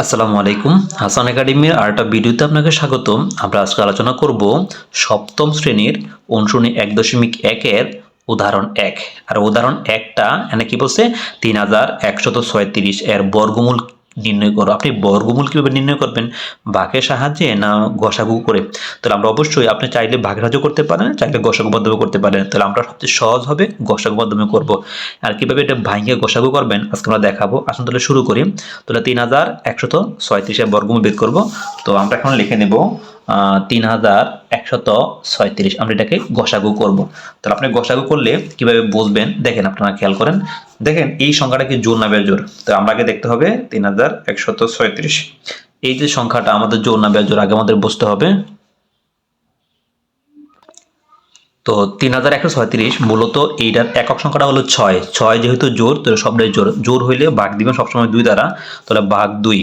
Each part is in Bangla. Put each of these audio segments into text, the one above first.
আসসালামু আলাইকুম। হাসান একাডেমির আর একটা ভিডিওতে আপনাকে স্বাগতম। আমরা আজকে আলোচনা করব সপ্তম শ্রেণির অনুশীলনী এক দশমিক একের উদাহরণ এক। আর উদাহরণ একটা, এনে কি বলছে? তিন হাজার একশত ছয়ত্রিশ এর বর্গমূল নির্ণয় করো। আপনি বর্গমূল কীভাবে নির্ণয় করবেন? বাঘের সাহায্যে না গসাগু করে? তাহলে আমরা অবশ্যই আপনি চাইলে ভাগের সাহায্য করতে পারেন, চাইলে গসাগু মাধ্যমে করতে পারেন। তাহলে আমরা সবচেয়ে সহজ হবে গসাগু মাধ্যমে করব। আর কীভাবে এটা ভাঙিয়ে গসাগু করবেন? আজকে আমরা দেখাবো। আসুন তাহলে শুরু করি। তাহলে তিন হাজার একশত ছয়ত্রিশে বর্গমূল বের করব। তো আমরা এখন লিখে নেব তিন হাজার একশত ছয়ত্রিশ। আমরা এটাকে গসাগু করব। তাহলে আপনি গসাগু করলে কীভাবে বুঝবেন? দেখেন আপনারা খেয়াল করেন। দেখেন, এই সংখ্যাটা কি জোর না বেজোর তো আমরা দেখতে হবে তিন হাজার একশত ছয়ত্রিশ। এই যে সংখ্যাটা আমাদের জোর না বেজোর আগে আমাদের বুঝতে হবে। তো তিন হাজার একশো ছয়ত্রিশ মূলত এইটার একক সংখ্যাটা হলো ছয়। ছয় যেহেতু জোর তো সবটাই জোর জোর হইলে ভাগ দিবেন সবসময় দুই দ্বারা, তাহলে ভাগ দুই।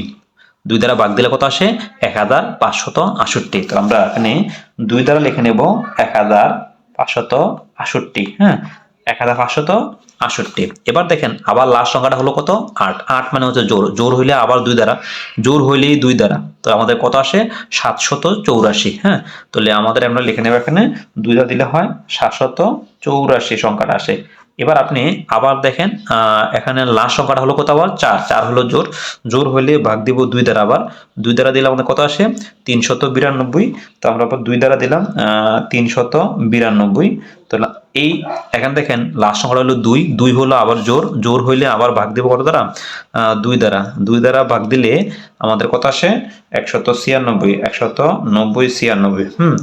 দুই দ্বারা ভাগ দিলে কত আসে? এক হাজার পাঁচশত আষট্টি তো আমরা এখানে দুই দ্বারা লিখে নেব এক হাজার পাঁচশত আষট্টি হ্যাঁ? এক হাজার পাঁচশত আষট্টি এবার দেখেন, আবার লাস্ট সংখ্যাটা হলো কত? আট। আট মানে হচ্ছে জোর। জোর হইলে আবার দুই দ্বারা। জোর হইলেই দুই দ্বারা। তো আমাদের কত আসে? সাতশত চৌরাশি হ্যাঁ? তাহলে আমাদের আমরা লিখে নেব এখানে, দুই দ্বারা দিলে হয় সাতশত চৌরাশি সংখ্যাটা আসে। এবার আপনি আবার দেখেন এখানে লাস্ট সংখ্যাটা হলো কত আবার? চার। চার হলো জোর। জোর হলে ভাগ দিব দুই দ্বারা আবার। দুই দ্বারা দিলে আমাদের কত আসে? তিনশত বিরানব্বই। তো আমরা আবার দুই দ্বারা দিলাম তিনশত বিরানব্বই। তো এই, এখানে দেখেন লাস্ট সংখ্যাটা হলো দুই দুই হলো আবার জোর জোর হইলে আবার ভাগ দেবো কত দ্বারা? দুই দ্বারা। দুই দ্বারা ভাগ দিলে আমাদের কত আসে? একশত ছিয়ানব্বই, একশত নব্বই ছিয়ানব্বই, হুম?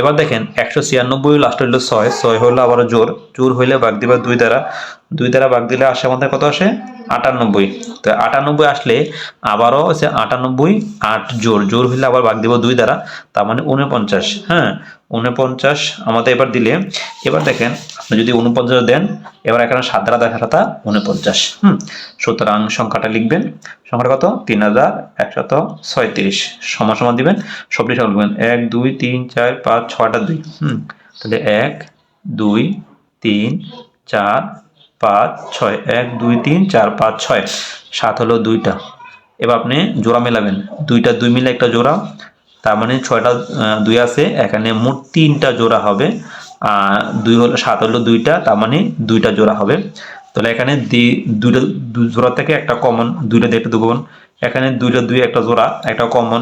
এবার দেখেন একশো ছিয়ানব্বই লাস্ট হইল ছয় ছয় হলো আবার জোর জোর হইলে ভাগ দিবা দুই দ্বারা। দুই দ্বারা ভাগ দিলে আসে আমাদের কত আসে? আটানব্বই। তো আটানব্বই আসলে আবারও হচ্ছে আটানব্বই আট জোর জোর হইলে আবার ভাগ দিব দুই দ্বারা, তার মানে উনপঞ্চাশ হ্যাঁ উনপঞ্চাশ আমাদের এবার দিলে, এবার দেখেন, আপনি যদি উনপঞ্চাশ দেন, এবার এখানে সাত দ্বারা দেখা সাতা উনপঞ্চাশ হুম, সুতরাং সংখ্যাটা লিখবেন। সংখ্যাটা কত? তিন হাজার একশত ছয়ত্রিশ। সমান সমান দিবেন। সবটি সমান লিখবেন। এক, দুই, তিন, চার, পাঁচ, ছয়টা দুই। হুম, তাহলে এক, দুই, তিন, চার পাঁচ, ছয়, এক, দুই, তিন, চার, পাঁচ, ছয়। সাত হলো দুইটা। এবার আপনি জোড়া মেলাবেন। দুইটা দুই মিলে একটা জোড়া। তার মানে ছয়টা দুই আছে। এখানে মোট তিনটা জোড়া হবে। দুই হলো, সাত হলো দুইটা। তার মানে দুইটা জোড়া হবে। তাহলে এখানে দুইটা জোড়া থেকে একটা কমন দুইটা দিয়ে একটা দুগুণ। এখানে দুইটা দুই একটা জোড়া, একটা কমন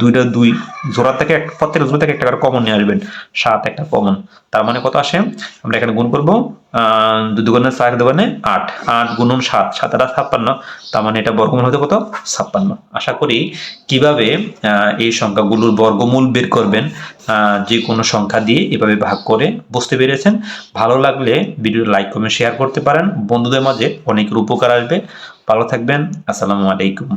দুইটা দুই, জোড়া থেকে প্রত্যেকটা জোড়া থেকে একটা করে কমন নিয়ে আসবেন। সাত একটা কমন তার মানে কত আসে? আমরা এখানে গুণ করব দুগুণে চার দুগুণে আট। আট গুণন সাত সাত ছাপ্পান্ন। তার মানে এটা বর্গমূল হতে কত? ছাপ্পান্ন। আশা করি কীভাবে এই সংখ্যাগুলোর বর্গমূল বের করবেন যে কোনো সংখ্যা দিয়ে এভাবে ভাগ করে বুঝতে পেরেছেন? ভালো লাগলে ভিডিও লাইক, কমেন্ট, শেয়ার করতে পারেন। বন্ধুদের মাঝে অনেকের উপকার আসবে। ভালো থাকবেন। আসসালামু আলাইকুম।